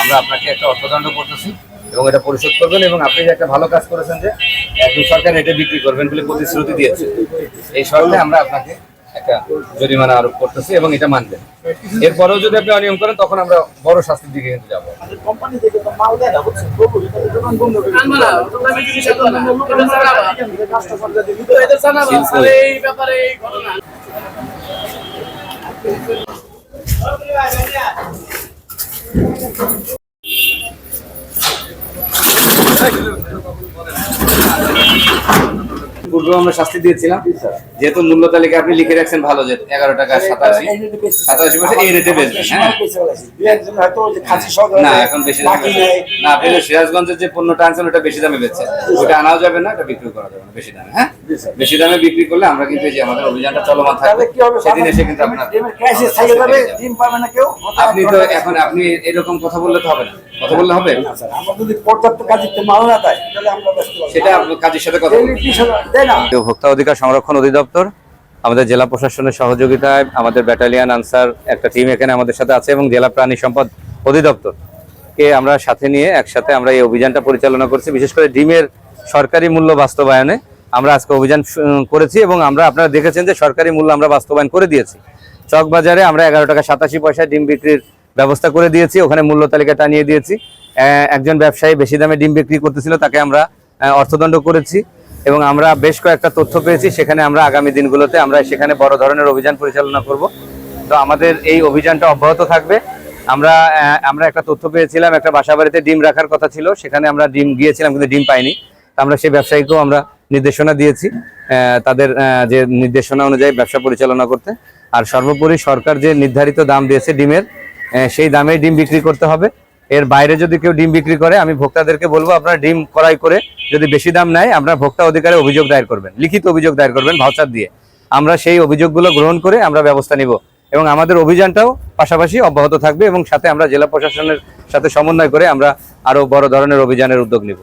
আমরা আপনাকে একটা অর্থদণ্ড করতেছি এবং এটা পরিশোধ করবেন এবং আপনি যে একটা ভালো কাজ করেছেন যে একদম সরকার এটা বিক্রি করবেন বলে প্রতিশ্রুতি দিয়েছে। এই শর্তে আমরা আপনাকে একটা জরিমানা আরোপ করতেছি এবং এটা মানবেন। এরপরেও যদি আপনি অনিয়ম করেন, তখন আমরা বড় শাস্তির দিকে কিন্তু যাব। এই ঘটনা। পূর্বে আমরা শাস্তি দিয়েছিলাম। যেহেতু মূল্য তালিকা আপনি লিখে রাখছেন ভালো যে এগারো টাকা সাতাশি। সাতাশি পয়সা এই রেটে বেচবেন হ্যাঁ। না এখন বেশি দামে না আপনি সিরাজগঞ্জের যে পণ্যটা আনছেন ওটা বেশি দামে বেচছেন ওটা আনাও যাবে না এটা বিক্রি করা যাবে না বেশি দামে হ্যাঁ? বেশি দামে বিক্রি করলে আমরা কিন্তু এই যে আমাদের অভিযানটা চলমান থাকবে। সেদিন এসে কিন্তু আপনার আপনি তো এখন আপনি এরকম কথা বললে তো হবে না। কথা বললে হবে? আমরা যদি পর্যাপ্ত কাজে মাল না দেয় তাহলে আমরা সেটা আপনার কাজের সাথে কথা। Daily 20,000 দেয় না ভোক্তা অধিকার সংরক্ষণ অধিদপ্তর আমাদের জেলা প্রশাসনের সহযোগিতায় আমাদের ব্যাটালিয়ান আনসার একটা টিম এখানে আমাদের সাথে আছে এবং জেলা প্রাণী সম্পদ অধিদপ্তর কে আমরা সাথে নিয়ে একসাথে আমরা এই অভিযানটা পরিচালনা করছি। বিশেষ করে ডিমের সরকারি মূল্য বাস্তবায়নে আমরা আজকে অভিযান করেছি এবং আমরা আপনারা দেখেছেন যে সরকারি মূল্য আমরা বাস্তবায়ন করে দিয়েছি। চক বাজারে আমরা এগারো টাকা সাতাশি পয়সা ডিম বিক্রির ব্যবস্থা করে দিয়েছি ওখানে মূল্য তালিকা টানিয়ে দিয়েছি। একজন ব্যবসায়ী বেশি দামে ডিম বিক্রি করতেছিল তাকে আমরা অর্থদণ্ড করেছি। এবং আমরা বেশ কয়েকটা তথ্য পেয়েছি, সেখানে আমরা আগামী দিনগুলোতে আমরা সেখানে বড় ধরনের অভিযান পরিচালনা করব। তো আমাদের এই অভিযানটা অব্যাহত থাকবে। আমরা আমরা একটা তথ্য পেয়েছিলাম, একটা বাসা বাড়িতে ডিম রাখার কথা ছিল, সেখানে আমরা ডিম গিয়েছিলাম কিন্তু ডিম পাইনি। তো আমরা সেই ব্যবসায়ীকেও আমরা নির্দেশনা দিয়েছি তাদের যে নির্দেশনা অনুযায়ী ব্যবসা পরিচালনা করতে। আর সর্বোপরি সরকার যে নির্ধারিত দাম দিয়েছে ডিমের সেই দামে ডিম বিক্রি করতে হবে। এর বাইরে যদি কেউ ডিম বিক্রি করে, আমি ভোক্তাদেরকে বলব, আপনারা ডিম ক্রয় করে যদি বেশি দাম নেয় আপনার ভোক্তা অধিকারে অভিযোগ দায়ের করবেন। লিখিত অভিযোগ দায়ের করবেন ভাউচার দিয়ে। আমরা সেই অভিযোগগুলো গ্রহণ করে আমরা ব্যবস্থা নিব। এবং আমাদের অভিযানটাও পাশাপাশি অব্যাহত থাকবে এবং সাথে আমরা জেলা প্রশাসনের সাথে সমন্বয় করে আমরা আরও বড় ধরনের অভিযানের উদ্যোগ নিব।